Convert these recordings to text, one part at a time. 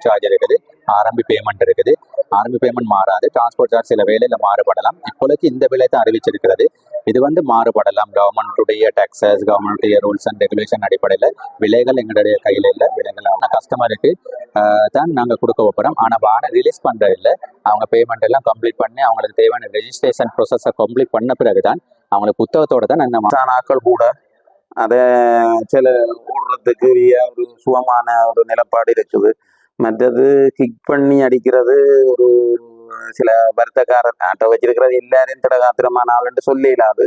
Transport charge இருக்குது ஆரம்பி payment இருக்குது. ஆரம்பி பேமெண்ட் மாறாது. டிரான்ஸ்போர்ட் சார்ஜ் சில வேலையில் மாறுபடலாம். இப்போதைக்கு இந்த விலை தான் அறிவிச்சிருக்கிறது. இது வந்து மாறுபடலாம். கவர்மெண்ட்டுடைய டாக்ஸஸ் கவர்மெண்ட்டுடைய ரூல்ஸ் அண்ட் ரெகுலேஷன் அடிப்படையில் விலைகள் எங்களுடைய கையில் இல்லை. விலைகள் ஆனால் கஸ்டமருக்கு தான் நாங்கள் கொடுக்க போகிறோம் ஆனால் வானை ரிலீஸ் பண்ணுறது இல்லை. அவங்க பேமெண்ட் எல்லாம் கம்ப்ளீட் பண்ணி அவங்களுக்கு தேவையான ரெஜிஸ்ட்ரேஷன் ப்ரொசஸை கம்ப்ளீட் பண்ண பிறகு தான் அவங்களுக்கு புத்தகத்தோட தான் அந்த மா- கூட அதை சில ஓடுறதுக்கு ஒரு சுகமான ஒரு நிலப்பாடு இருக்குது. மற்றது கிக் பண்ணி அடிக்கிறது ஒரு சில வருத்தக்காரர் ஆட்டோ வச்சிருக்கிறது எல்லாரையும் திடகாத்திரமான ஆளுன்னு சொல்லிடாது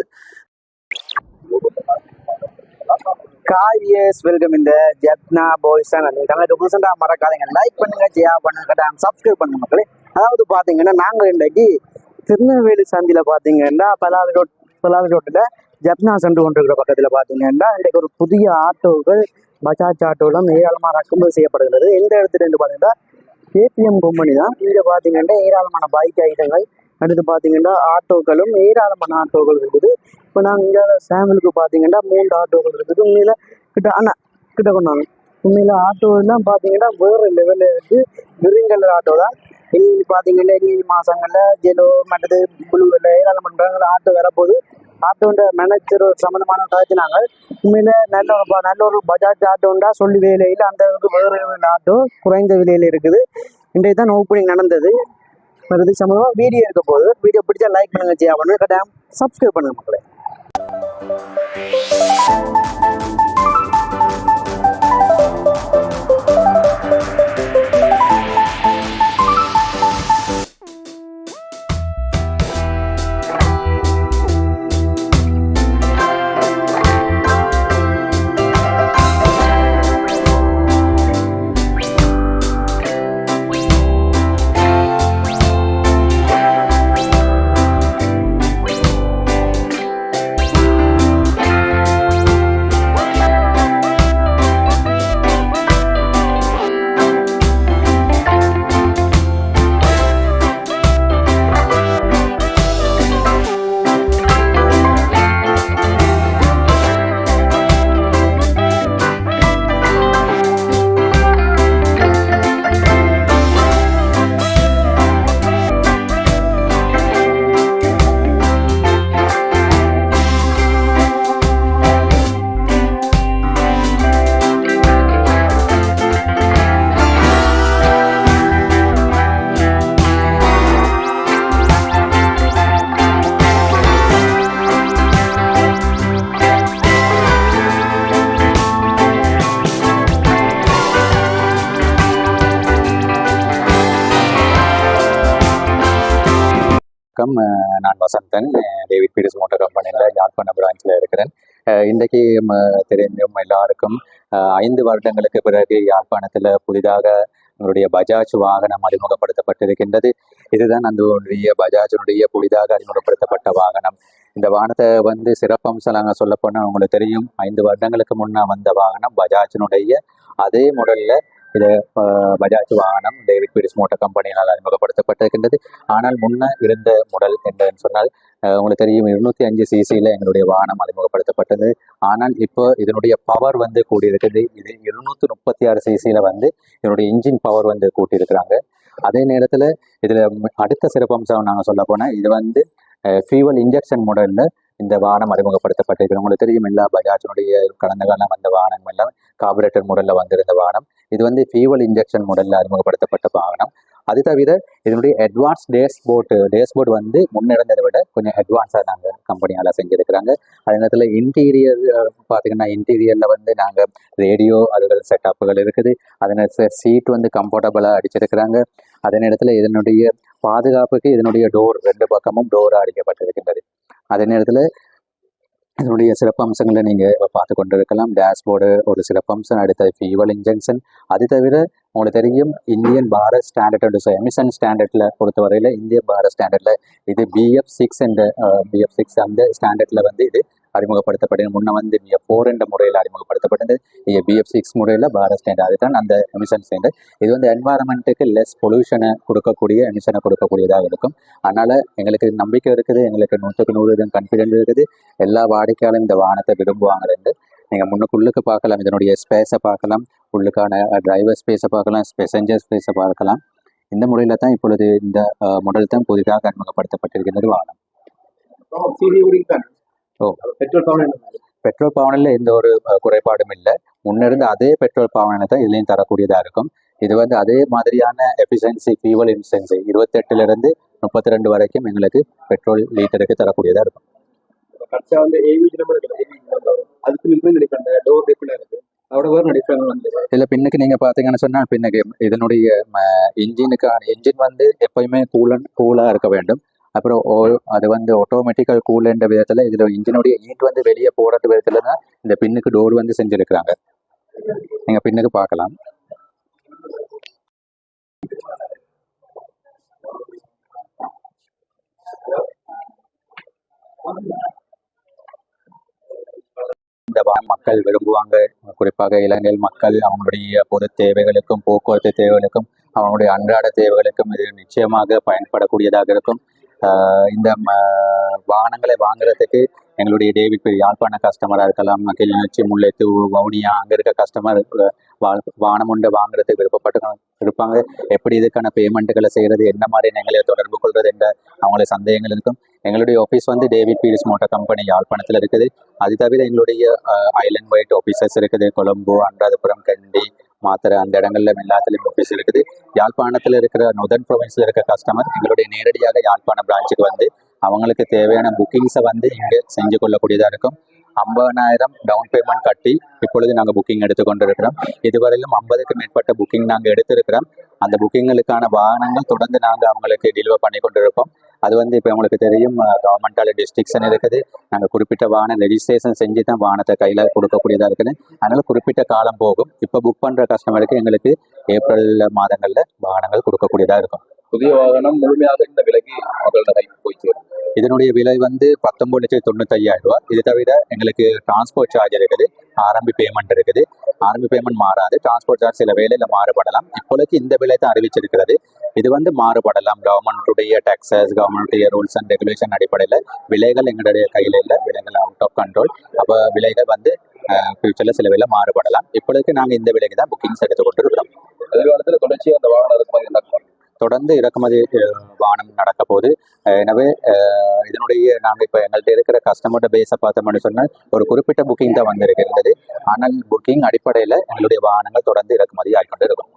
காவியஸ் வெல்கம் இந்த ஜப்னா பாய்ஸ் சேனல் கணக்கு புதுசண்டா மறக்காதீங்க. லைக் பண்ணுங்க ஜெயா பண்ணுங்க சப்ஸ்கிரைப் பண்ணுங்க மக்களே. அதாவது பாத்தீங்கன்னா நாங்கள் இன்றைக்கு திருநெல்வேலி சந்தியில பாத்தீங்கன்னா பலாவி ரோட் பலாவி ரோட்டில் ஜப்னா சென்று கொண்டிருக்கிற பக்கத்துல பாத்தீங்கன்னா இன்றைக்கு ஒரு புதிய ஆட்டோக்கள் பஜாஜ் ஆட்டோலாம் ஏராளமாக இறக்குமதி செய்யப்படுகிறது எந்த இடத்துல இருந்து கேபிஎம் கேடிஎம் கம்பெனி தான். இங்கே பார்த்தீங்கன்னா ஏராளமான பைக் ஐட்டங்கள். அடுத்து பார்த்தீங்கன்னா ஆட்டோக்களும் ஏராளமான ஆட்டோக்கள் இருக்குது. இப்போ நாங்கள் இங்கே சாம்பிளுக்கு பார்த்தீங்கன்னா மூன்று ஆட்டோக்கள் இருக்குது. உண்மையில் கிட்ட அண்ணா கிட்ட கொண்டாங்க உண்மையில் ஆட்டோ எல்லாம் பார்த்தீங்கன்னா வேறு லெவலில் இருக்குது கிரீன் கலர் ஆட்டோ தான். இனி பார்த்தீங்கன்னா இனி மாதங்களில் ஜெலோ மற்றது புழுவில் ஏராளமான ஆட்டோ வரப்போகுது. ஆட்டோன்ற மேனேஜர் சம்மந்தமான கதைச்சினாங்க உண்மையில நல்ல ஒரு ப- நல்ல ஒரு பஜாஜ் ஆட்டோண்டா சொல்லி விலையில் அந்த அளவுக்கு வேறு ஆட்டோ குறைந்த விலையில் இருக்குது. இன்றைக்கு தான் ஓப்பனிங் நடந்தது. வருது சம்பந்தமாக வீடியோ இருக்க போது வீடியோ பிடிச்சா லைக் பண்ணுங்க ஜியா. பண்ணுங்க கட்டாயம் சப்ஸ்கிரைப் பண்ணுங்க மக்களே. வணக்கம். நான் வசந்தன். டேவிட் பீட்டர்ஸ் மோட்டர் கம்பெனியில் யாழ்ப்பாணம் பிரான்ச்சில் இருக்கிறேன். இன்றைக்கு தெரிஞ்சும் எல்லாருக்கும் ஐந்து வருடங்களுக்கு பிறகு யாழ்ப்பாணத்தில் புதிதாக உங்களுடைய பஜாஜ் வாகனம் அறிமுகப்படுத்தப்பட்டிருக்கின்றது. இதுதான் அந்த பஜாஜினுடைய புதிதாக அறிமுகப்படுத்தப்பட்ட வாகனம். இந்த வாகனத்தை வந்து சிறப்பம்சம் நாங்கள் சொல்லப்போனால் உங்களுக்கு தெரியும். ஐந்து வருடங்களுக்கு முன்னே வந்த வாகனம் பஜாஜினுடைய அதே மாடலில் இது பஜாஜ் வாகனம் டேவிட் பீரிஸ் மோட்டார் கம்பெனியால் அறிமுகப்படுத்தப்பட்டிருக்கின்றது. ஆனால் முன்ன இருந்த மாடல் என்னன்னு சொன்னால் உங்களுக்கு தெரியும் இருநூத்தி அஞ்சு சிசியில் எங்களுடைய வாகனம் அறிமுகப்படுத்தப்பட்டது. ஆனால் இப்போ இதனுடைய பவர் வந்து கூடியிருக்குது. இது இருநூத்தி முப்பத்தி ஆறு சிசியில் வந்து இதனுடைய இன்ஜின் பவர் வந்து கூட்டியிருக்கிறாங்க. அதே நேரத்தில் இதில் அடுத்த சிறப்பம்சம் நாங்கள் சொல்ல போனால் இது வந்து ஃபியூவல் இன்ஜெக்ஷன் மாடலில் இந்த வாகனம் அறிமுகப்படுத்தப்பட்டிருக்கு உங்களுக்கு தெரியும் எல்லா பஜாஜினுடைய கடந்த காலம் வந்த வாகனம் எல்லாம் கார்பரேட்டர் முடலில் வந்திருந்த வாகனம் இது வந்து ஃபியூவல் இன்ஜெக்ஷன் மாடலில் அறிமுகப்படுத்தப்பட்ட வாகனம் அது தவிர இதனுடைய அட்வான்ஸ் டேஷ்போர்டு டேஷ்போர்டு வந்து முன்னிருந்ததை விட கொஞ்சம் அட்வான்ஸாக நாங்கள் கம்பெனியால் செஞ்சுருக்கிறாங்க. அதே நேரத்தில் இன்டீரியர் பார்த்தீங்கன்னா இன்டீரியரில் வந்து நாங்கள் ரேடியோ அதுகள் செட்டப்புகள் இருக்குது. அதே நேரத்தில் சீட் வந்து கம்ஃபர்டபுளாக அடிச்சிருக்கிறாங்க. அதே நேரத்தில் இதனுடைய பாதுகாப்புக்கு இதனுடைய டோர் ரெண்டு பக்கமும் டோர் அடிக்கப்பட்டிருக்கின்றது. அதே நேரத்தில் இதனுடைய சிறப்பம்சங்களை நீங்கள் பார்த்து கொண்டிருக்கலாம். டேஷ்போர்டு ஒரு சிறப்பம்சம் அடுத்த ஃபியூவல் இன்ஜெக்ஷன் அது தவிர உங்களுக்கு தெரியும் Indian Bharat standard and emission ஸ்டாண்டர்டில் பொறுத்தவரையில் இந்திய பாரத் ஸ்டாண்டர்டில் இது பிஎஃப் சிக்ஸ் என்ற பிஎஃப் சிக்ஸ் அந்த ஸ்டாண்டர்டில் வந்து இது அறிமுகப்படுத்தப்பட்டது. முன்ன வந்து பிஎஃப் ஃபோர் என்ற முறையில் அறிமுகப்படுத்தப்பட்டது. இது பிஎஃப் சிக்ஸ் முறையில் பாரத் ஸ்டாண்டர்ட் அதுதான் அந்த எமிஷன் ஸ்டாண்டர்ட் இது வந்து என்வாரன்மெண்ட்டுக்கு லெஸ் பொல்யூஷனை கொடுக்கக்கூடிய எமிஷனை கொடுக்கக்கூடியதாக இருக்கும். அதனால் எங்களுக்கு நம்பிக்கை இருக்குது. எங்களுக்கு நூற்றுக்கு நூறு இதுவும் கான்ஃபிடென்ட் இருக்குது. எல்லா வாடிக்கையாளரும் இந்த வாகனத்தை விரும்புவாங்கன்னு நீங்கள் முன்னுக்குள்ளுக்கு பார்க்கலாம். இதனுடைய ஸ்பேஸை பார்க்கலாம். உள்ளுக்கான டிரைவர் ஸ்பேஸை பார்க்கலாம். பெசஞ்சர் ஸ்பேஸை பார்க்கலாம். இந்த முறையில் தான் இப்பொழுது இந்த மாடல் தான் புதிதாக அறிமுகப்படுத்தப்பட்டிருக்கின்றது வாகனம். பெட்ரோல் பவன் பெட்ரோல் பவனில் எந்த ஒரு குறைபாடும் இல்லை. முன்னிருந்த அதே பெட்ரோல் பவனை தான் இதுலேயும் தரக்கூடியதாக இருக்கும். இது வந்து அதே மாதிரியான எஃபிஷியன்சி ஃபியூவல் இன்சென்சி இருபத்தெட்டுலேருந்து முப்பத்தி ரெண்டு வரைக்கும் எங்களுக்கு பெட்ரோல் லிட்டருக்கு தரக்கூடியதாக இருக்கும். வந்து ஏவி இருக்குது அதுக்கு டோர் டிஃபரெண்ட் இருக்கு. அதோட வேறு நடிப்பாங்க வந்து இதில் பின்னுக்கு நீங்கள் பார்த்தீங்கன்னு சொன்னால் பின்னுக்கு இதனுடைய இன்ஜினுக்கான இன்ஜின் வந்து எப்பயுமே கூலன் கூலாக இருக்க வேண்டும். அப்புறம் ஓ- அது வந்து ஆட்டோமேட்டிக்கல் கூலன்ற விதத்தில் இதில் இன்ஜினுடைய ஈட் வந்து வெளியே போகிறது விதத்தில் தான் இந்த பின்னுக்கு டோர் வந்து செஞ்சுருக்கிறாங்க. நீங்கள் பின்னுக்கு பார்க்கலாம். இந்த மக்கள் விரும்புவாங்க. குறிப்பாக இளைஞர் மக்கள் அவங்களுடைய பொது தேவைகளுக்கும் போக்குவரத்து தேவைகளுக்கும் அவங்களுடைய அன்றாட தேவைகளுக்கும் இது நிச்சயமாக பயன்படக்கூடியதாக இருக்கும். இந்த வாகனங்களை வாங்குறதுக்கு எங்களுடைய டேவிட் பெரிய யாழ்ப்பாண கஸ்டமராக இருக்கலாம் கிளிநொச்சி முல்லைத்தீவு வவுனியா அங்கே இருக்க கஸ்டமர் வாகனம் ஒன்று வாங்குறதுக்கு விருப்பப்பட்டு இருப்பாங்க. எப்படி இதுக்கான பேமெண்ட்டுகளை செய்கிறது என்ன மாதிரி எங்களை தொடர்பு கொள்வது என்ற அவங்களுடைய சந்தேகங்கள் இருக்கும். எங்களுடைய ஆஃபீஸ் வந்து டேவிட் பீரிஸ் மோட்டார் கம்பெனி யாழ்ப்பாணத்தில் இருக்குது. அது தவிர எங்களுடைய ஐலண்ட் ஒயிட் ஆஃபீஸர்ஸ் இருக்குது. கொழும்பு அனுராதபுரம் கண்டி மாத்திரை அந்த இடங்கள்ல எல்லாத்துலேயும் ஆஃபீஸ் இருக்குது. யாழ்ப்பாணத்தில் இருக்கிற நொதன் ப்ரொவின்ஸில் இருக்கிற கஸ்டமர் எங்களுடைய நேரடியாக யாழ்ப்பாணம் பிரான்ச்சுக்கு வந்து அவங்களுக்கு தேவையான புக்கிங்ஸை வந்து இங்கே செஞ்சு கொள்ளக்கூடியதாக இருக்கும். ஐம்பதனாயிரம் டவுன் பேமெண்ட் கட்டி இப்பொழுது நாங்கள் புக்கிங் எடுத்துக்கொண்டு இருக்கிறோம் இதுவரையிலும் ஐம்பதுக்கு மேற்பட்ட புக்கிங் நாங்கள் எடுத்திருக்கிறோம். அந்த புக்கிங்களுக்கான வாகனங்கள் தொடர்ந்து நாங்கள் அவங்களுக்கு டெலிவர் பண்ணி கொண்டிருப்போம். அது வந்து இப்போ உங்களுக்கு தெரியும் கவர்மெண்டால டிஸ்ட்ரிக்ஷன் இருக்குது. நாங்கள் குறிப்பிட்ட வாகனம் ரெஜிஸ்ட்ரேஷன் செஞ்சு தான் வாகனத்தை கையில் கொடுக்கக்கூடியதாக இருக்குது. அதனால குறிப்பிட்ட காலம் போகும். இப்போ புக் பண்ணுற கஸ்டமருக்கு எங்களுக்கு ஏப்ரல் மாதங்களில் வாகனங்கள் கொடுக்கக்கூடியதாக இருக்கும். புதிய வாகனம் முழுமையாக இந்த விலைக்கு மக்களோட கைக்கு போய் சேரும் இதனுடைய விலை வந்து பத்தொன்பது லட்சத்தி தொண்ணூத்தையாயிரம் ரூபாய். இது தவிர எங்களுக்கு டிரான்ஸ்போர்ட் சார்ஜ் இருக்குது ஆரம்பி பேமெண்ட் இருக்குது. ஆரம்பி பேமெண்ட் மாறாது டிரான்ஸ்போர்ட் சார்ஜ் சில வேலையில் மாறுபடலாம். இப்போதைக்கு இந்த விலை தான் அறிவிச்சிருக்கிறது. இது வந்து மாறுபடலாம். கவர்மெண்ட்டுடைய டாக்ஸஸ் கவர்மெண்ட்டுடைய ரூல்ஸ் அண்ட் ரெகுலேஷன் அடிப்படையில் விலைகள் எங்களுடைய கையில் இல்லை. விலைகள் அவுட் ஆஃப் கண்ட்ரோல் அப்போ விலைகள் வந்து ஃபியூச்சரில் சில வேலை மாறுபடலாம். இப்போதைக்கு நாங்கள் இந்த விலைக்கு தான் புக்கிங்ஸ் எடுத்து கொண்டு இருக்கிறோம் எதிர்காலத்தில் தொடர்ச்சியாக அந்த வாகனம் நடக்கும். தொடர்ந்து இறக்குமதி வாகனம் நடக்க போகுது. எனவே இதனுடைய நாங்கள் இப்போ எங்கள்கிட்ட இருக்கிற கஸ்டமர்கிட்ட பேஸை பார்த்தோம்னு சொன்னால் ஒரு குறிப்பிட்ட புக்கிங் தான் வந்திருக்கிறது. ஆனால் புக்கிங் அடிப்படையில் எங்களுடைய வாகனங்கள் தொடர்ந்து இறக்குமதி ஆகிக்கொண்டு இருக்கும்.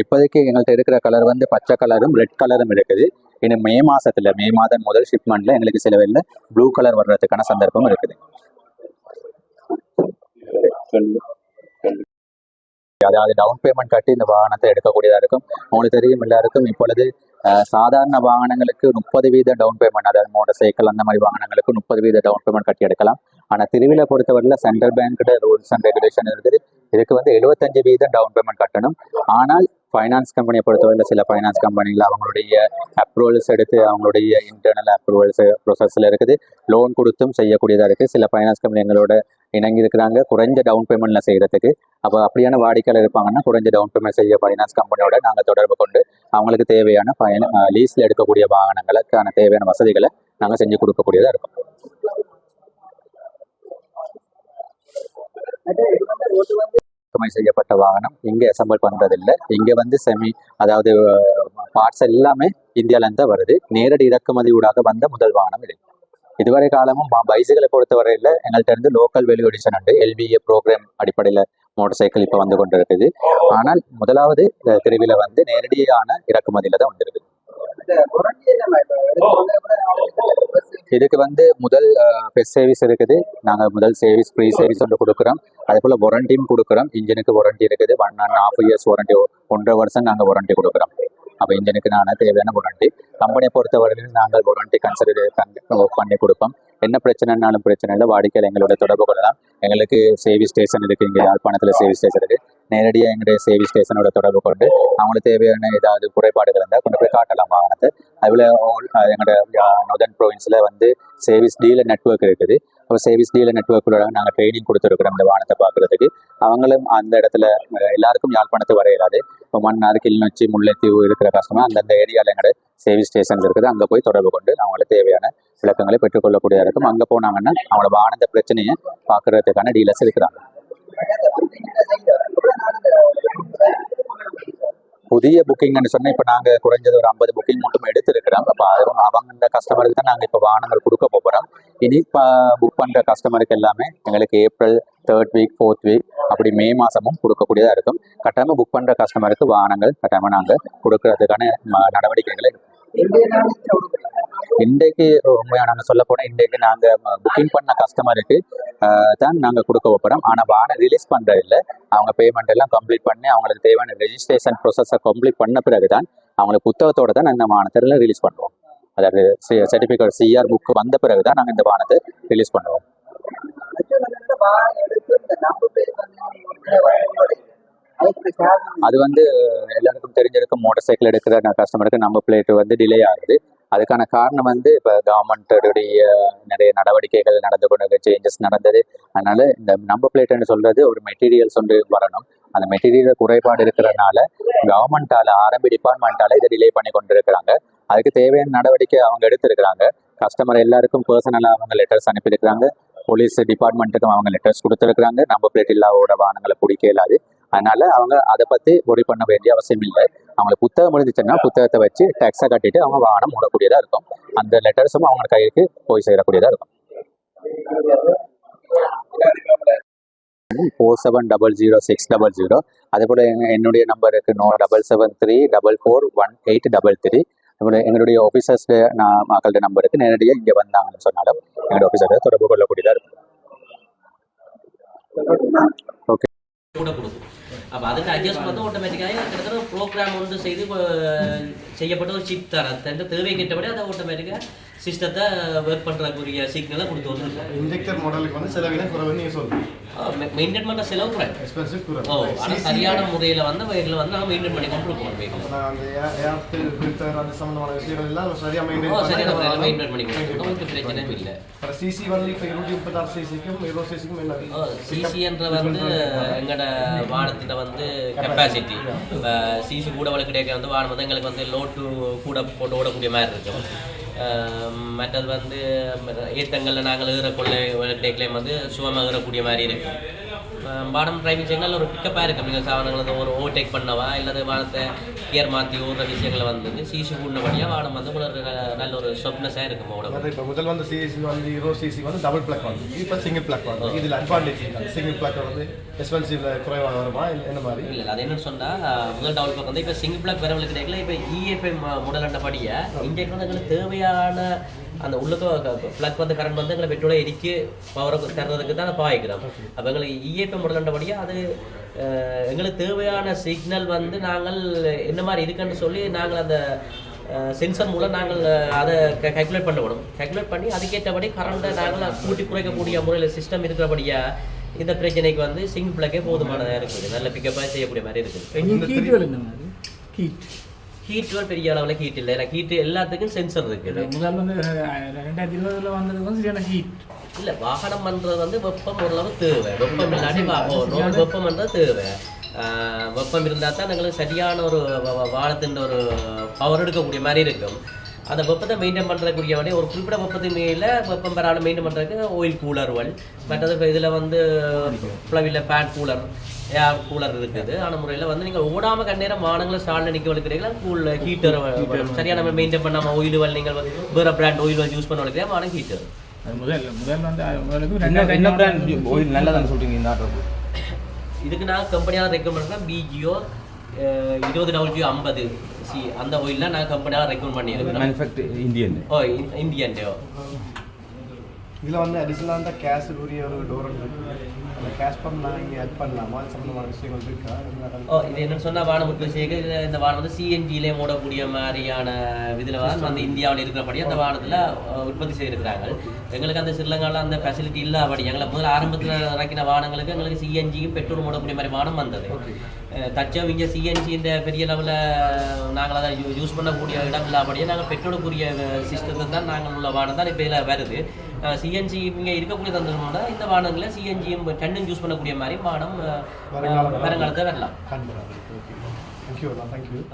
இப்போதைக்கு எங்கள்கிட்ட இருக்கிற கலர் வந்து பச்சை கலரும் ரெட் கலரும் இருக்குது. இன்னும் மே மாசத்துல மே மாதம் முதல் ஷிப்மெண்ட்ல எங்களுக்கு சில ப்ளூ கலர் வர்றதுக்கான சந்தர்ப்பம் இருக்குது. அதாவது டவுன் பேமெண்ட் கட்டி இந்த வாகனத்தை எடுக்கக்கூடியதாக இருக்கும். உங்களுக்கு தெரியும் எல்லாருக்கும் இப்பொழுது சாதாரண வாகனங்களுக்கு முப்பது வீத டவுன் பேமெண்ட் அதாவது மோட்டர் சைக்கிள் அந்த மாதிரி வாகனங்களுக்கு முப்பது வீத டவுன் பேமெண்ட் கட்டி எடுக்கலாம். ஆனால் திருவிழா பொறுத்தவரையில் சென்ட்ரல் பேங்கோட ரூல்ஸ் அண்ட் ரெகுலேஷன் இருக்குது. இதுக்கு வந்து எழுபத்தஞ்சு வீதம் டவுன் பேமெண்ட் கட்டணும். ஆனால் ஃபைனான்ஸ் கம்பெனியை பொறுத்தவரையில் சில ஃபைனான்ஸ் கம்பெனிகள் அவங்களுடைய அப்ரூவல்ஸ் எடுத்து அவங்களுடைய இன்டர்னல் அப்ரூவல்ஸ் ப்ரொசஸில் இருக்குது. லோன் கொடுத்தும் செய்யக்கூடியதாக இருக்குது சில ஃபைனான்ஸ் கம்பெனி எங்களோட இணங்கி இருக்கிறாங்க குறைஞ்ச டவுன் பேமெண்ட்ல செய்யறதுக்கு. அப்போ அப்படியான வாடிக்கையாளர் இருப்பாங்கன்னா குறைஞ்ச டவுன் பேமெண்ட் செய்ய ஃபைனான்ஸ் கம்பெனியோட நாங்கள் தொடர்பு கொண்டு அவங்களுக்கு தேவையான பயண லீஸில் எடுக்கக்கூடிய வாகனங்களுக்கான தேவையான வசதிகளை நாங்கள் செஞ்சு கொடுக்கக்கூடியதாக இருக்கும். செய்யப்பட்ட வாகனம் இங்கே அசம்பிள் பண்ணுறதில்லை இங்கே வந்து செமி அதாவது பார்ட்ஸ் எல்லாமே இந்தியாவிலேருந்து தான் வருது. நேரடி இறக்குமதி ஊடாக வந்த முதல் வாகனம் இது. இதுவரை காலமும் பைசுகளை பொறுத்தவரையில் எங்கள்கிட்ட இருந்து லோக்கல் வேல்யூ எடிஷன் உண்டு எல்பிஏ ப்ரோக்ராம் அடிப்படையில் மோட்டார் சைக்கிள் இப்போ வந்து கொண்டு இருக்குது ஆனால் முதலாவது திருவிழா வந்து நேரடியான இறக்குமதியில் தான் வந்திருக்கு இதுக்கு வந்து முதல் பெஸ்ட் சர்வீஸ் இருக்குது நாங்கள் முதல் சர்வீஸ் ஃப்ரீ சர்வீஸ் ஒன்று கொடுக்குறோம் அதே போல் வாரண்டியும் கொடுக்குறோம் இன்ஜினுக்கு வாரண்டி இருக்குது one and half years warranty ஒன்றரை வருஷம் நாங்கள் வாரண்டி கொடுக்குறோம் அப்போ இன்ஜினுக்கு நான் தேவையான வாரண்டி கம்பெனியை பொறுத்தவரையிலும் நாங்கள் வாரண்டி கன்சிடர் பண்ணி கொடுப்போம் என்ன பிரச்சனைனாலும் பிரச்சனை இல்லை. வாடிக்கையில் எங்களோட தொடர்பு கொள்ளலாம். எங்களுக்கு சேவிஸ் ஸ்டேஷன் இருக்குது இங்கே யாழ்ப்பாணத்தில் சேவிஸ் ஸ்டேஷன் இருக்குது நேரடியாக எங்களுடைய சேவிங் ஸ்டேஷனோட தொடர்பு கொண்டு அவங்களுக்கு தேவையான ஏதாவது குறைபாடுகள் இருந்தால் கொண்டு போய் காட்டலாம் வாகனத்தை. அதுபோல் எங்களோட நொதர்ன் ப்ரொவின்ஸில் வந்து சேவிஸ் டீலர் நெட்வொர்க் இருக்குது. அப்போ சேவிஸ் டீலர் நெட்வொர்க்கில் நாங்கள் ட்ரைனிங் கொடுத்துருக்குறோம் இந்த வாகனத்தை பார்க்குறதுக்கு. அவங்களும் அந்த இடத்துல எல்லாருக்கும் யாழ்ப்பாணத்து வர இயலாது. இப்போ மன்னார் கிளிநொச்சி முல்லைத்தீவு இருக்கிற கஷ்டமாக அந்தந்த ஏரியாவில் எங்களோட சேவிங் ஸ்டேஷன் இருக்குது. அங்கே போய் தொடர்பு கொண்டு அவங்களுக்கு தேவையான விளக்கங்களை பெற்றுக்கொள்ளக்கூடியதாக இருக்கும் அங்கே போனாங்கன்னா அவங்களோட வாகனத்தை பிரச்சனையை பார்க்கறதுக்கான டீலர்ஸ் இருக்கிறாங்க. புதிய புக்கிங்னு சொன்னால் இப்போ நாங்கள் குறைஞ்சது ஒரு ஐம்பது புக்கிங் மட்டும் எடுத்துருக்கிறோம். அப்போ அதுவும் அவங்க கஸ்டமருக்கு தான் நாங்கள் இப்போ வாகனங்கள் கொடுக்க போகிறோம் இனி இப்போ புக் பண்ணுற கஸ்டமருக்கு எல்லாமே எங்களுக்கு April third week fourth week அப்படி மே மாதமும் கொடுக்கக்கூடியதாக இருக்கும். கட்டாயமாக புக் பண்ணுற கஸ்டமருக்கு வாகனங்கள் கட்டாயமாக நாங்கள் கொடுக்கறதுக்கான நடவடிக்கைகளை இன்றைக்கு உண்மையாக நாங்கள் சொல்ல போனால் இன்றைக்கு நாங்கள் புக்கிங் பண்ண கஸ்டமருக்கு தான் நாங்கள் கொடுக்க போகிறோம் ஆனால் வாகனம் ரிலீஸ் பண்ணுறது இல்லை அவங்க பேமெண்ட் எல்லாம் கம்ப்ளீட் பண்ணி அவங்களுக்கு தேவையான ரெஜிஸ்ட்ரேஷன் ப்ரொசஸை கம்ப்ளீட் பண்ண பிறகு தான் அவங்களுக்கு புத்தகத்தோட தான் நாங்கள் இந்த ரிலீஸ் பண்ணுவோம். அதாவது சர்டிஃபிகேட் சிஆர் புக் வந்த பிறகு தான் நாங்கள் இந்த வானத்தை ரிலீஸ் பண்ணுவோம். அது வந்து எல்லாருக்கும் தெரிஞ்சிருக்கும் மோட்டர் சைக்கிள் எடுக்கிற கஸ்டமருக்கு நம்ம பிளேட் வந்து டிலே ஆகுது. அதுக்கான காரணம் வந்து இப்போ கவர்மெண்ட்டுடைய நிறைய நடவடிக்கைகள் நடந்து கொண்டு சேஞ்சஸ் நடந்தது. அதனால இந்த நம்ம பிளேட்னு சொல்றது ஒரு மெட்டீரியல்ஸ் ஒன்று வரணும். அந்த மெட்டீரியல் குறைபாடு இருக்கிறனால கவர்மெண்டால ஆரம்பி டிபார்ட்மெண்டால இதை டிலே பண்ணி கொண்டு இருக்கிறாங்க அதுக்கு தேவையான நடவடிக்கை அவங்க எடுத்திருக்கிறாங்க. கஸ்டமர் எல்லாருக்கும் பர்சனலாக அவங்க லெட்டர்ஸ் அனுப்பியிருக்கிறாங்க. போலீஸ் டிபார்ட்மெண்ட்டுக்கும் அவங்க லெட்டர்ஸ் கொடுத்துருக்குறாங்க. நம்ம பிளேட் இல்லாத வாகனங்களை பிடிக்க இல்லாது அதனால அவங்க அதை பத்தி முடிவு பண்ண வேண்டிய அவசியம் இல்லை. அவங்களுக்கு புத்தகம் முடிஞ்சிச்சுன்னா புத்தகத்தை வச்சு டேக்ஸை கட்டிட்டு அவங்க வாகனம் மூடக்கூடியதா இருக்கும். அந்த லெட்டர்ஸும் அவங்க கைக்கு போய் சேரக்கூடியதா இருக்கும். Four seven double zero six double zero அதே போல் என்னுடைய நம்பர் இருக்கு. No double seven three double four one eight double three எங்களுடைய ஆஃபீஸர்ஸ் நான் மக்களுடைய நம்பர் இருக்கு. நேரடியாக இங்கே வந்தாங்கன்னு சொன்னாலும் எங்களுடைய ஆஃபீஸரை தொடர்பு கொள்ளக்கூடியதாக இருக்கும். அப்போ அதுக்கு அட்ஜஸ்ட் பண்ணி ஆட்டோமேட்டிக்காக கிட்டத்தட்ட ப்ரோக்ராம் வந்து செய்து செய்யப்பட்ட ஒரு சிப் தர தந்த தேவைக்கேற்றபடி அதை ஆட்டோமேட்டிக்காக சிஸ்டத்தை ஒர்க் பண்ணுறக்கூடிய சிக்னலை கொடுத்து வந்துருக்கோம் இன்ஜெக்டர் மாடலுக்கு வந்து செலவின குறைவு நீங்கள் சொல்லுங்கள் மெயின்டைன் பண்ணுற செலவு குறையும் எக்ஸ்பென்சிவ் குறைவு ஓ ஆனால் சரியான முறையில் வந்து வெஹிக்கிள் வந்து நாங்கள் மெயின்டைன் பண்ணி கொண்டு இருக்கோம் வெஹிக்கிள் அந்த சம்மந்தமான விஷயங்கள் எல்லாம் சரியாக மெயின்டைன் சரியான முறையில் மெயின்டைன் பண்ணி இருக்கோம் உங்களுக்கு பிரச்சனையும் இல்லை. அப்புறம் சிசி வந்து இப்போ இருநூற்றி முப்பத்தாறு சிசிக்கும் இருபது சிசிக்கும் என்ன சிசின்ற வந்து எங்களோட வானத்திட்ட வந்து கெப்பாசிட்டி சிசி கூட வளர்க்க கிடைக்க வந்து வானம் வந்து எங்களுக்கு வந்து லோட்டு கூட போட்டு ஓடக்கூடிய மாதிரி இருக்கும் மற்றது வந்து ஏத்தங்களில் நாங்கள் ஏறக்குள்ள கிடைக்கலையும் வந்து சுகமாக ஏறக்கூடிய மாதிரி இருக்கும் பாடம் டிரைவிங் சிக்னல் ஒரு பிக்கப்பாக இருக்கும். நீங்கள் சாதனங்கள் ஒரு ஓவர்டேக் பண்ணவா இல்லாத வானத்தை கியர் மாற்றி ஓடுற விஷயங்களை வந்து சிசி கூடினபடியாக வானம் வந்து உங்களுக்கு நல்ல- ஒரு சொப்னஸாக இருக்கும் அதாவது இப்போ முதல் வந்து சிசி வந்து இருபது சிசி வந்து டபுள் பிளக் வந்து. இப்போ சிங்கிள் பிளக் வந்து. இதில் அட்வான்டேஜ் சிங்கிள் பிளக் வந்து எக்ஸ்பென்சிவ்ல குறைவாக வருமா? இல்ல என்ன மாதிரி? இல்லை அது என்னன்னு சொன்னா அஹ், முதல் டவுல் பக்கம் வந்து இப்போ சிங்கிள் பிளாக் வரவங்களுக்கு கிடைக்கல இப்போ இஎஃப்ஐ மாடல் அண்டபடியா இங்கே வந்து தேவையான அந்த உள்ளுக்க பிளக் வந்து கரண்ட் வந்து எங்களை பெட்ரோலை எரிக்கு பவரை தர்றதுக்கு தான் பாய்க்கிறோம். அப்போ எங்களுக்கு இஎஃப்ஐ மாடல் அண்டபடியா அது எங்களுக்கு தேவையான சிக்னல் வந்து நாங்கள் என்ன மாதிரி இருக்குன்னு சொல்லி நாங்கள் அந்த சென்சர் மூலம் நாங்கள் அதை கேல்குலேட் பண்ணப்படும் கேல்குலேட் பண்ணி அதுக்கேற்றபடி கரண்ட்டை நாங்கள் கூட்டி குறைக்கக்கூடிய முறையில் சிஸ்டம் இருக்கிறபடியா இந்த பிரச்சனைக்கு வந்து சிங்கிள் பிளக்கே போதுமானதாக இருக்குது. நல்ல பிக்கப்பாக செய்யக்கூடிய மாதிரி இருக்குது. ஹீட்டுகள் பெரிய அளவில் ஹீட் இல்லை. ஏன்னா ஹீட் எல்லாத்துக்கும் சென்சர் இருக்குது. முதல் வந்து ரெண்டாயிரத்தி இருபதுல வந்தது வந்து சரியான ஹீட் இல்லை வாகனம் பண்ணுறது வந்து வெப்பம் ஓரளவு தேவை. வெப்பம் இல்லாட்டி நோ வெப்பம் பண்ணுறது தேவை. வெப்பம் இருந்தால் தான் எங்களுக்கு சரியான ஒரு வானத்தின் ஒரு பவர் எடுக்கக்கூடிய மாதிரி இருக்கும். அந்த வெப்பத்தை மெயின்டைன் பண்ணுறக்கூடிய வழி ஒரு குறிப்பிட்ட வெப்பத்துக்கு மேலே வெப்பம் பெறாமல் மெயின்டைன் பண்ணுறதுக்கு ஆயில் கூலர்கள் மற்றது இதில் வந்து ஃபேன் கூலர் ஏர் கூலர் இருக்குது. ஆன முறையில் வந்து நீங்கள் ஓடாமல் கண்ணேரம் வானங்களை ஸ்டாலில் நிற்க வளர்க்குறீங்களா கூல் ஹீட்டர் சரியான மெயின்டைன் பண்ணாமல் ஆயில் நீங்கள் வேறு பிராண்ட் ஆயில் யூஸ் பண்ண வளர்க்குறீங்க வானம் ஹீட்டர் அது முதல் முதல் வந்து என்ன பிராண்ட் ஆயில் நல்லதான்னு சொல்றீங்க இந்த ஆர்டர் இதுக்கு நான் கம்பெனியால் ரெக்கமெண்ட் பண்ணால் பிஜிஓ இருபது டபுள்யூ ஐம்பது சி அந்த ஆயிலில் நான் கம்பெனியால் ரெக்கமெண்ட் பண்ணியிருக்கிறேன் மேனுஃபேக்சர் இந்தியன் ஓ இந்தியன்டோ இதில் வந்து அடிஷனலாக அந்த கேஷ் உரிய ஒரு டோர் இது என்னன்னு சொன்னால் வானம் உற்பத்தி இந்த வானம் வந்து மூடக்கூடிய மாதிரியான இதில் வந்து அந்த இந்தியாவில் இருக்கிறபடி அந்த வானத்தில் உற்பத்தி செய்திருக்கிறாங்க. எங்களுக்கு அந்த ஸ்ரீலங்காவில் அந்த ஃபெசிலிட்டி இல்லாதபடி எங்களை முதல்ல ஆரம்பத்தில் இறக்கின வானங்களுக்கு எங்களுக்கு சிஎன்ஜியும் பெட்ரோல் மூடக்கூடிய மாதிரி வானம் வந்தது. தச்சம் இங்கே சிஎன்ஜி இந்த பெரிய லெவலில் நாங்கள் அதை யூஸ் பண்ணக்கூடிய இடம் இல்லாமடியே நாங்கள் பெட்ரோலுக்குரிய சிஸ்டத்தை தான் நாங்கள் உள்ள வானம் தான் இப்போ இதில் வருது. சிஎன்ஜி இங்கே இருக்கக்கூடிய தந்திரமோட இந்த வானங்களில் சிஎன்ஜியும் டென்னும் யூஸ் பண்ணக்கூடிய மாதிரி வானம் வருங்காலத்தை வரலாம்.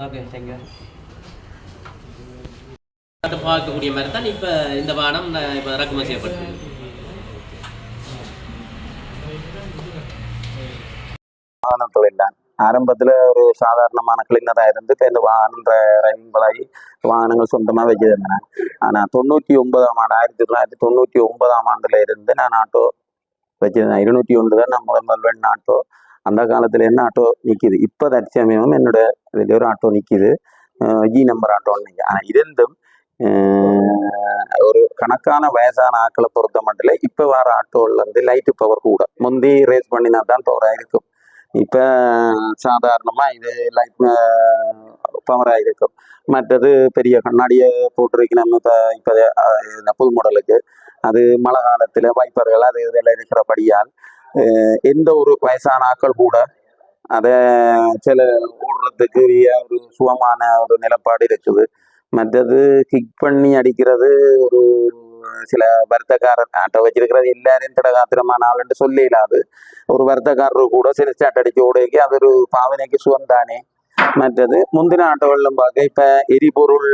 ஓகே தேங்க்யூ அதை பார்க்கக்கூடிய மாதிரி தான் இப்போ இந்த வாகனம் இப்போ இறக்குமதி செய்யப்பட்டிருக்கு. வாகன தொழில் தான். ஆரம்பத்தில் ஒரு சாதாரணமான கிளீனராக இருந்து இப்போ இந்த வாகனம் டிரைவிங் வாகனங்கள் சொந்தமாக வச்சுருந்தேன். ஆனால் தொண்ணூற்றி ஒன்பதாம் ஆண்டு ஆயிரத்தி தொள்ளாயிரத்தி தொண்ணூற்றி ஒன்பதாம் ஆண்டில் இருந்து நான் ஆட்டோ வச்சிருந்தேன். இருநூற்றி ஒன்று தான் நான் முதல் முதல்வன் ஆட்டோ. அந்த காலத்தில் என்ன ஆட்டோ நிற்கிது இப்போ தற்சமயம் என்னோட இதில் ஒரு ஆட்டோ நிற்கிது ஜி நம்பர் ஆட்டோன்னு நிற்கிது ஆனால் இருந்தும் ஒரு கணக்கான வயசான ஆட்களை பொறுத்த மட்டும் இல்லை இப்போ வர ஆட்டோவில் வந்து லைட்டு பவர் கூட. முந்தி ரேஸ் பண்ணினா தான் பவராக இருக்கும். இப்போ சாதாரணமாக இது லைட் பவராக இருக்கும் மற்றது பெரிய கண்ணாடியை போட்டிருக்கணும் இப்போ இப்போ புது மாடலுக்கு அது மழை காலத்தில் வைப்பர்கள் அது இதில் இருக்கிறபடியால் எந்த ஒரு வயசான ஆட்கள் கூட அதை சில ஓடுறதுக்கு ஒரு சுகமான ஒரு நிலப்பாடு இருக்குது. மற்றது கிக் பண்ணி அடிக்கிறது ஒரு சில வருத்தக்காரர் ஆட்டோ வச்சிருக்கிறது எல்லாரையும் திடகாத்திரமான ஆளுன்னு சொல்லிடாது ஒரு வருத்தக்காரர் கூட சில சாட் அடிச்சு ஓடைக்கு அது ஒரு பாவனைக்கு சுகம் தானே மற்றது முந்தின ஆட்டோகளிலும் பார்க்க இப்ப எரிபொருள்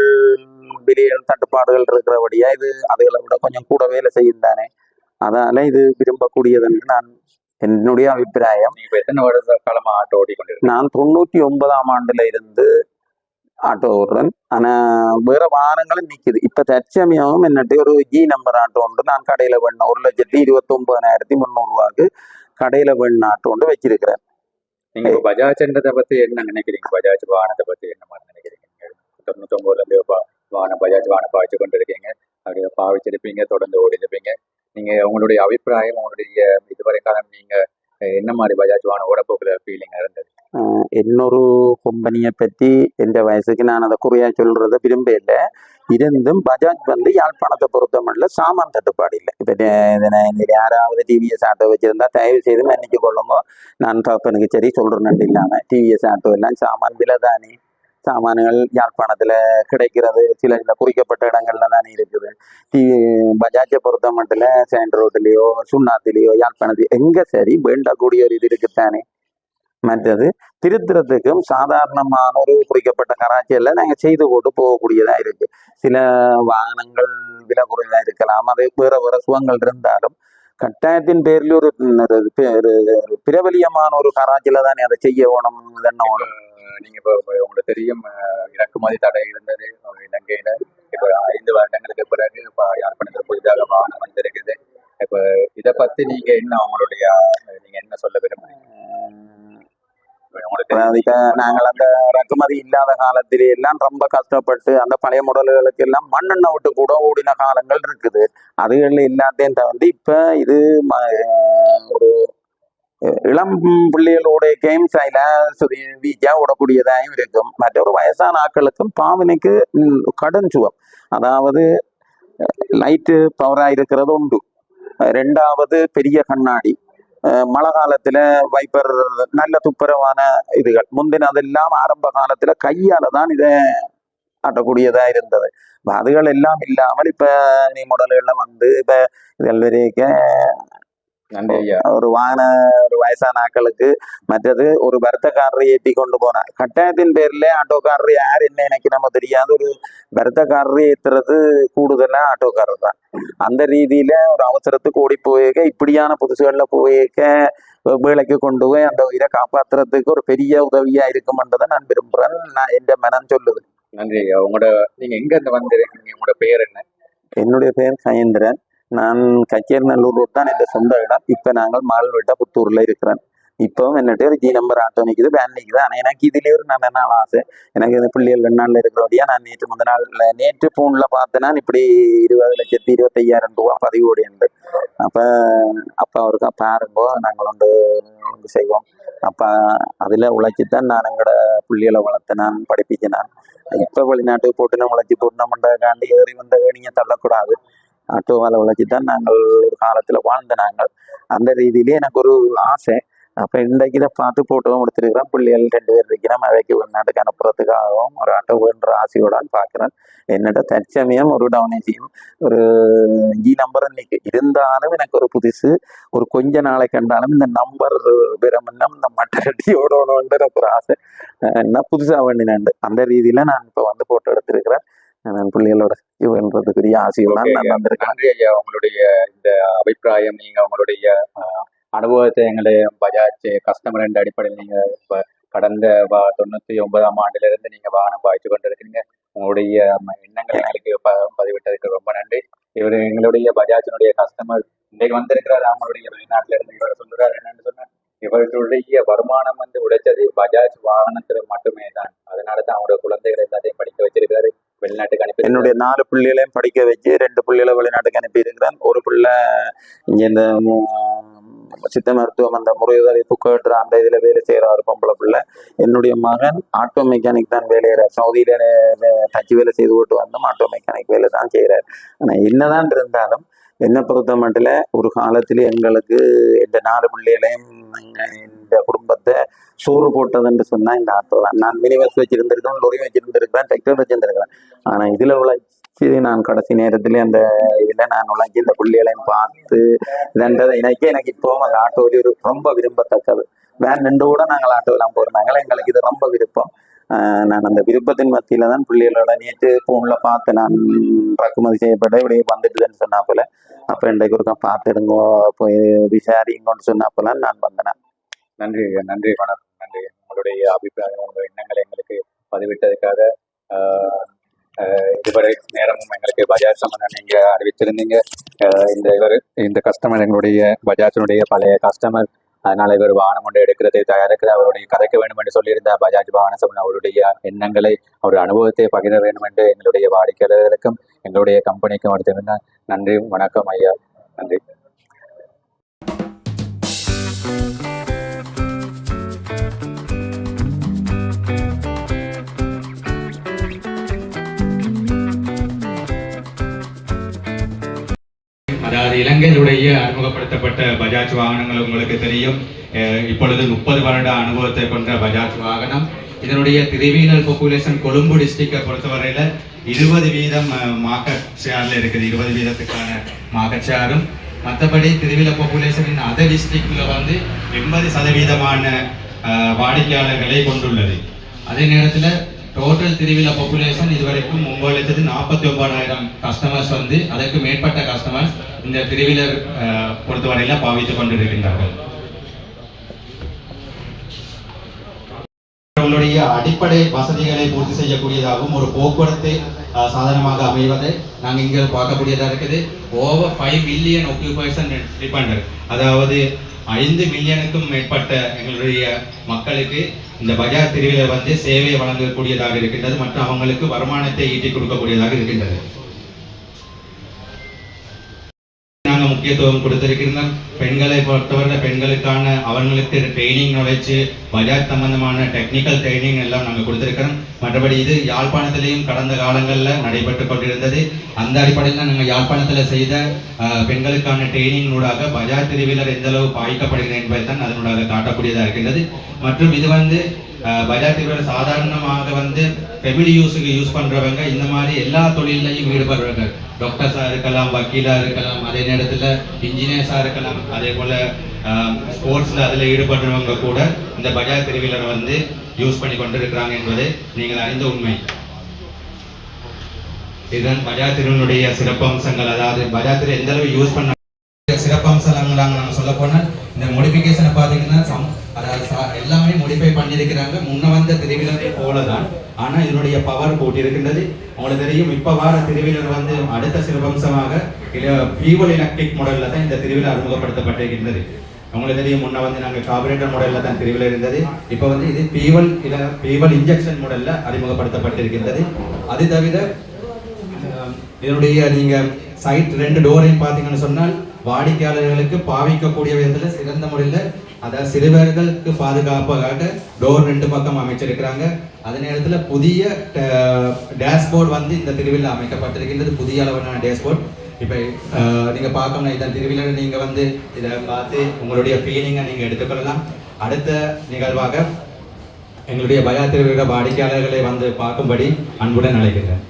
விலைகள் தட்டுப்பாடுகள் இருக்கிறபடியா இது அதுகளை விட கொஞ்சம் கூட வேலை செய்யும் தானே அதனால இது விரும்பக்கூடியதுன்னு நான் என்னுடைய அபிப்பிராயம் நான் தொண்ணூத்தி ஒன்பதாம் ஆண்டுல இருந்து ஆட்டோ ஓடுறேன் ஆனா வேற வாகனங்களும் நிக்குது இப்ப தற்சமயம் என்னட்டு ஒரு ஜி நம்பர் ஆட்டோ ஒன்று நான் கடையில வேணும் ஒரு லட்சத்தி இருபத்தி ஒன்பதாயிரத்தி முந்நூறு ரூபாய்க்கு கடையில வேணும் ஆட்டோ ஒன்று வச்சிருக்கிறேன் நீங்க இப்ப பஜாஜ்ன்றதை பத்தி என்ன நினைக்கிறீங்க பஜாஜ் வாகனத்தை பத்தி என்ன மாதிரி நினைக்கிறீங்க நீங்க தொண்ணூத்தொன்பதுல இருந்து வாகனம் பஜாஜ் வாகனம் பாய்ச்சி கொண்டிருக்கீங்க அப்படியே பாவிச்சிருப்பீங்க தொடர்ந்து ஓடி இருப்பீங்க நீங்க உங்களுடைய அபிப்பிராயம் உங்களுடைய இதுவரை காலம் நீங்க என்ன மாதிரி பஜாஜ் வாகனம் ஓட ஃபீலிங் இருந்தது? இன்னொரு கம்பெனியை பற்றி எந்த வயசுக்கு நான் அதை குறையா சொல்கிறத விரும்ப இல்லை. இருந்தும் பஜாஜ் வந்து யாழ்ப்பாணத்தை பொறுத்த சாமான் தட்டுப்பாடு இல்லை. இப்போ யாராவது டிவிஎஸ் ஆட்டோ வச்சுருந்தா தயவு செய்து மன்னிச்சு கொள்ளுங்க. நான் தப்பனுக்கு சரி சொல்றேன்னு இல்லாமல் டிவிஎஸ் ஆட்டோ எல்லாம் சாமான் விலை தானே சாமான்கள் யாழ்ப்பாணத்துல கிடைக்கிறது. சில சில குறிக்கப்பட்ட இடங்கள்ல தானே இருக்குது. டி பஜாஜை பொறுத்த மட்டும் சேண்ட் ரோட்லயோ சுண்ணாத்திலேயோ யாழ்ப்பாணத்து எங்கே சரி வேண்டக்கூடிய ஒரு இது இருக்குத்தானே? மற்றது திருத்துறதுக்கும் சாதாரணமான ஒரு குறிக்கப்பட்ட கராச்சியில் நாங்கள் செய்து போட்டு போகக்கூடியதாக இருக்கு. சில வாகனங்கள் விலை குறைவாக இருக்கலாம். அது வேற வேற சுகங்கள் இருந்தாலும் கட்டாயத்தின் பேரில் ஒரு ஒரு பிரபலியமான ஒரு கராச்சியில் தானே அதை செய்ய வேணும் என்ன வேணும். நீங்க இப்போ உங்களுக்கு தெரியும் இறக்குமதி தடை இருந்தது இலங்கையில் இலங்கையில. இப்போ ஐந்து வருடங்களுக்கு பிறகு இப்போ யாழ்ப்பாணத்தில் புதிதாக வாகனம் வந்திருக்குது. இப்போ இதை பத்தி நீங்க என்ன உங்களுடைய நீங்க என்ன சொல்ல விரும்புறீங்க? உங்களுக்கு நாங்கள் அந்த இறக்குமதி இல்லாத காலத்திலே எல்லாம் ரொம்ப கஷ்டப்பட்டு அந்த பழைய முடல்களுக்கு எல்லாம் மண்ணெண்ண விட்டு கூட ஓடின காலங்கள் இருக்குது. அதுகள் எல்லாத்தையும் தாண்டி இப்ப இது ஒரு இளம் பிள்ளைகளோட கேம்ஸ் அதில் வீச்சா ஓடக்கூடியதாயும் இருக்கும். மற்றொரு வயசான ஆக்களுக்கும் பாவனைக்கு கடன் சுகம். அதாவது லைட்டு பவராக இருக்கிறது உண்டு. ரெண்டாவது பெரிய கண்ணாடி. மழை காலத்துல வைப்பர் நல்ல துப்புரவான இதுகள். முந்தின அதெல்லாம் ஆரம்ப காலத்துல கையால தான் இதை ஆட்டக்கூடியதா இருந்தது. இப்ப அதுகள் எல்லாம் இல்லாமல் இப்ப நீ முடல்கள்ல வந்து இப்ப இதெல்லாம் ஒரு வாகன ஒரு வயசான ஆட்களுக்கு மற்றது ஒரு வருத்தக்காரரை ஏற்றி கொண்டு போனார் கட்டாயத்தின் பேர்ல ஆட்டோக்காரர் யார் என்ன எனக்கு நம்ம தெரியாது. ஒரு வருத்தக்காரரை ஏத்துறது கூடுதலா ஆட்டோக்காரர் தான். அந்த ரீதியில ஒரு அவசரத்துக்கு ஓடி போயிருக்க இப்படியான புதுசுகள்ல போயிருக்க வேலைக்கு கொண்டு போய் அந்த உயிரை காப்பாத்துறதுக்கு ஒரு பெரிய உதவியா இருக்குமென்றதை நான் விரும்புறேன். நான் என் மனம் சொல்லுது. நன்றி ஐயா. உங்களோட நீங்க எங்க இருந்து வந்திருக்கீங்க? உங்களோட பெயர் என்ன? என்னுடைய பெயர் சயேந்திரன். நான் கச்சேரிநல்லூர் ரோட் தான் என் சொந்த இடம். இப்போ நாங்கள் மால்வெட்ட புத்தூரில் இருக்கிறேன். இப்போவும் என்னட்டு ஒரு ஜி நம்பர் ஆட்டோ நிற்குது வேன் நிற்குது ஆனால் எனக்கு இதுலேயே ஒரு நல்ல நாள் ஆசை. எனக்கு இந்த பிள்ளைகள் ரெண்டு நாளில் இருக்கிறபடியா நான் நேற்று முந்த நாள் நேற்று ஃபோனில் பார்த்தேன்னா இப்படி இருபது லட்சத்தி இருபத்தையாயிரம் ரூபா பதிவு உண்டு அப்போ அப்போ அவருக்கு பாருங்கோ நாங்கள் வந்து வந்து செய்வோம். அப்போ அதில் உழைச்சி தான் நான் எங்களோட பிள்ளைகளை வளர்த்தினான் நான். இப்போ வெளிநாட்டுக்கு போட்டு நான் உழைச்சி போட்டு நம்ம காண்டி ஏறி வந்த நீங்கள் தள்ளக்கூடாது. ஆட்டோவால் உழைச்சி தான் நாங்கள் ஒரு காலத்தில் வாழ்ந்த நாங்கள். அந்த ரீதியிலே எனக்கு ஒரு ஆசை. அப்போ இன்றைக்கு இதை பார்த்து போட்டோவும் கொடுத்துருக்கிறேன் பிள்ளைகள் ரெண்டு பேர் இருக்கிறோம். அவைக்கு வெளிநாட்டுக்கு அனுப்புறதுக்காகவும் ஒரு ஆட்டோ வேண்ட ஆசையோட பார்க்குறேன் என்னட்ட தற்சமயம் ஒரு டவுனேஜியும் ஒரு ஜி நம்பர் இன்னைக்கு. இருந்தாலும் எனக்கு ஒரு புதுசு. ஒரு கொஞ்ச நாளை கண்டாலும் இந்த நம்பர் விரமன்னம் இந்த மட்டரட்டி ஓடணுன்ற ஒரு ஆசை. என்ன புதுசாக வேண்டினாண்டு. அந்த ரீதியில் நான் இப்போ வந்து போட்டோ எடுத்திருக்கிறேன். நான் பிள்ளைகளோட ஆசையோட Okay, நான் வந்திருக்கேன் நன்றி ஐயா. உங்களுடைய இந்த அபிப்பிராயம் நீங்க உங்களுடைய அனுபவத்தை எங்களுடைய பஜாஜ் கஸ்டமர் என்ற அடிப்படையில் நீங்க இப்ப கடந்த தொண்ணூத்தி ஒன்பதாம் ஆண்டுல இருந்து நீங்க வாகனம் பாய்ச்சி கொண்டிருக்கீங்க உங்களுடைய எண்ணங்களை எங்களுக்கு பதிவிட்டதுக்கு ரொம்ப நன்றி. இவர் எங்களுடைய பஜாஜினுடைய கஸ்டமர். இன்னைக்கு வந்திருக்கிறார். அவங்களுடைய வெளிநாட்டுல இருந்து இவர் சொல்றாரு. என்னன்னு சொன்னா இவர்களுடைய வருமானம் வந்து உழைச்சது பஜாஜ் வாகனத்துல மட்டுமே தான் அதனால தான் அவரோட குழந்தைகள் எல்லாத்தையும் படிக்க வச்சிருக்காரு வெளிநாட்டுக்கு அனுப்பி என்னுடைய நாலு பிள்ளைகளையும் படிக்க வச்சு ரெண்டு பிள்ளைகளை வெளிநாட்டுக்கு அனுப்பி இருக்கிறேன் ஒரு பிள்ளை இங்கே இந்த சித்த மருத்துவம் அந்த முறையுதவி புக்கட்டுற அந்த இதில் வேலை செய்யற ஒரு பொம்பளை பிள்ளை. என்னுடைய மகன் ஆட்டோ மெக்கானிக் தான் வேலையிற சவுதியில தச்சு வேலை செய்து விட்டு வந்தோம் ஆட்டோ மெக்கானிக் வேலை தான் செய்கிறார். ஆனால் என்னதான் இருந்தாலும் என்னை பொறுத்த மட்டும் ஒரு காலத்தில் எங்களுக்கு இந்த நாலு பிள்ளைகளையும் குடும்பத்தை சோறு போட்டதுன்னு சொன்னா இந்த ஆட்டோ தான் நான் மினி பஸ் வச்சிருந்திருக்கேன் லொரி வச்சிருந்திருக்கிறேன் டிராக்டர் வச்சிருந்திருக்கிறேன். ஆனா இதுல உழைச்சி நான் கடைசி நேரத்துல அந்த இதுல நான் உழைச்சி இந்த புள்ளிகளையும் பார்த்து இதன்றதை எனக்கு எனக்கு இப்போவும் அந்த ஆட்டோ ஒரு ரொம்ப விரும்பத்தக்கது. வேன் ரெண்டு கூட நாங்கள் ஆட்டோலாம் போகிறோம் எங்களுக்கு இது ரொம்ப விருப்பம். ஆஹ் நான் அந்த விருப்பத்தின் மத்தியில தான் பிள்ளைகளோட நேற்று போன்ல பார்த்து நான் இறக்குமதி செய்யப்பட்ட இப்படி வந்துட்டுதுன்னு சொன்னாப்புல அப்ப இன்றைக்கு ஒருக்கா பார்த்துடுங்க போய் விசாரிங்கன்னு போல நான் வந்தேன். நன்றி நன்றி வணக்கம் நன்றி. உங்களுடைய அபிப்பிராயம் உங்கள் எண்ணங்களை எங்களுக்கு பதிவிட்டதுக்காக இதுவரை நேரமும் எங்களுக்கு பஜாஜ் சம்பந்தம் நீங்க அறிவித்திருந்தீங்க. இந்த இவர் இந்த கஸ்டமர் எங்களுடைய பஜாஜினுடைய பழைய கஸ்டமர் அதனால இவர் வாகனம் கொண்டு எடுக்கிறது தயாரிக்கிற அவருடைய கதைக்க வேண்டும் என்று சொல்லியிருந்த பஜாஜ் வாகன சம்பந்தம் அவருடைய எண்ணங்களை அவருடைய அனுபவத்தை பகிர வேண்டும் என்று எங்களுடைய வாடிக்கையாளர்களுக்கும் எங்களுடைய கம்பெனிக்கும் எடுத்திருந்த நன்றி வணக்கம் ஐயா. நன்றி. அதாவது இலங்கையினுடைய அறிமுகப்படுத்தப்பட்ட பஜாஜ் வாகனங்கள் உங்களுக்கு தெரியும். இப்பொழுது முப்பது வருட அனுபவத்தை கொண்ட பஜாஜ் வாகனம். இதனுடைய திரிவீனல் பாப்புலேஷன் கொழும்பு டிஸ்ட்ரிக்டை பொறுத்தவரையில் இருபது வீதம் மார்க்கெட் ஷேரில் இருக்குது. இருபது வீதத்துக்கான மார்க்கெட் ஷேரும் மற்றபடி திருவிழ பாப்புலேஷனின் அதர் டிஸ்ட்ரிக்டில் வந்து எண்பது சதவீதமான வாடிக்கையாளர்களை கொண்டுள்ளது. அதே நேரத்தில் டோட்டல் திருவிழா பாப்புலேஷன் இதுவரைக்கும் ஒன்பது லட்சத்து நாற்பத்தி ஒன்பதாயிரம் கஸ்டமர்ஸ் வந்து அதற்கு மேற்பட்ட கஸ்டமர்ஸ் இந்த திருவிழா பொறுத்தவரையில பாவித்துக் கொண்டிருக்கின்றார்கள். மக்களுடைய அடிப்படை வசதிகளை பூர்த்தி செய்யக்கூடியதாகவும் ஒரு போக்குவரத்து சாதனமாக அமைவதை நாங்கள் இங்கே பார்க்கக்கூடியதாக இருக்குது. Over five million occupation dependent அதாவது ஐந்து மில்லியனுக்கும் மேற்பட்ட எங்களுடைய மக்களுக்கு இந்த பஜார் திருவிழா வந்து சேவையை வழங்கக்கூடியதாக இருக்கின்றது. மற்றும் அவங்களுக்கு வருமானத்தை ஈட்டி கொடுக்கக்கூடியதாக இருக்கின்றது. முக்கியத்துவம் கொடுத்திருக்கிறோம் பெண்களை பொறுத்தவரை பெண்களுக்கான அவர்களுக்கு ட்ரைனிங் நாலேஜ் பஜாஜ் சம்பந்தமான டெக்னிக்கல் ட்ரைனிங் எல்லாம் நாங்கள் கொடுத்திருக்கிறோம். மற்றபடி இது யாழ்ப்பாணத்திலையும் கடந்த காலங்களில் நடைபெற்று கொண்டிருந்தது. அந்த அடிப்படையில் நாங்கள் யாழ்ப்பாணத்தில் செய்த பெண்களுக்கான ட்ரைனிங் நூடாக பஜாஜ் திருவிழர் எந்த அளவு பாய்க்கப்படுகிறது என்பதை தான் அதனூடாக காட்டக்கூடியதாக இருக்கின்றது. மற்றும் இது வந்து பஜாஜ் சாதாரணமாக வந்து ஃபெமிலி யூஸுக்கு யூஸ் பண்றவங்க இந்த மாதிரி எல்லா தொழிலையும் ஈடுபடுறவங்க டாக்டர்ஸாக இருக்கலாம் வக்கீலா இருக்கலாம் அதே நேரத்தில் இன்ஜினியர்ஸாக இருக்கலாம் அதே போல ஸ்போர்ட்ஸ்ல அதில் ஈடுபடுறவங்க கூட இந்த பஜாஜ் திருவிழரை வந்து யூஸ் பண்ணி கொண்டிருக்கிறாங்க என்பது நீங்கள் அறிந்த உண்மை. இதுதான் பஜாஜ் திருவினுடைய சிறப்பம்சங்கள். அதாவது பஜாஜ் திரு எந்த அளவு யூஸ் பண்ண சிறப்பம்சங்களாங்க நம்ம சொல்ல போனால் இந்த மோடிஃபிகேஷனை பார்த்தீங்கன்னா சம் அதாவது எல்லாமே மோடிஃபை பண்ணியிருக்கிறாங்க. முன்ன வந்த திருவிழரை போல தான் ஆனால் இதனுடைய பவர் போட்டிருக்கின்றது உங்களுக்கு தெரியும் இப்போ வார திருவிழர் வந்து அடுத்த சிறப்பம்சமாக ஃபியூவல் எலக்ட்ரிக் மாடல்ல தான் இந்த திருவிழா அறிமுகப்படுத்தப்பட்டிருக்கின்றது. உங்களுக்கு தெரியும் முன்ன வந்து நாங்கள் கார்பரேட்டர் மாடல்ல தான் திருவிழா இருந்தது. இப்போ வந்து இது ஃபியூவல் இல்ல ஃபியூவல் இன்ஜெக்ஷன் மாடல்ல அறிமுகப்படுத்தப்பட்டிருக்கின்றது. அது தவிர இதனுடைய நீங்கள் சைட் ரெண்டு டோரையும் பார்த்தீங்கன்னு சொன்னால் வாடிக்கையாளர்களுக்கு பாவிக்கக்கூடிய விதத்தில் சிறந்த முறையில் அதாவது சிறுவர்களுக்கு பாதுகாப்பாக டோர் ரெண்டு பக்கம் அமைச்சிருக்கிறாங்க. அதே நேரத்தில் புதிய டேஷ்போர்ட் வந்து இந்த திருவிழா அமைக்கப்பட்டிருக்கின்றது. புதிய அளவிலான டேஷ்போர்ட் இப்போ நீங்கள் பார்க்கணும் இதன் திருவிழா நீங்கள் வந்து இதை பார்த்து உங்களுடைய ஃபீலிங்கை நீங்கள் எடுத்துக்கொள்ளலாம். அடுத்த நிகழ்வாக எங்களுடைய பயா திருவிழா வாடிக்கையாளர்களை வந்து பார்க்கும்படி அன்புடன் அழைக்கிறேன்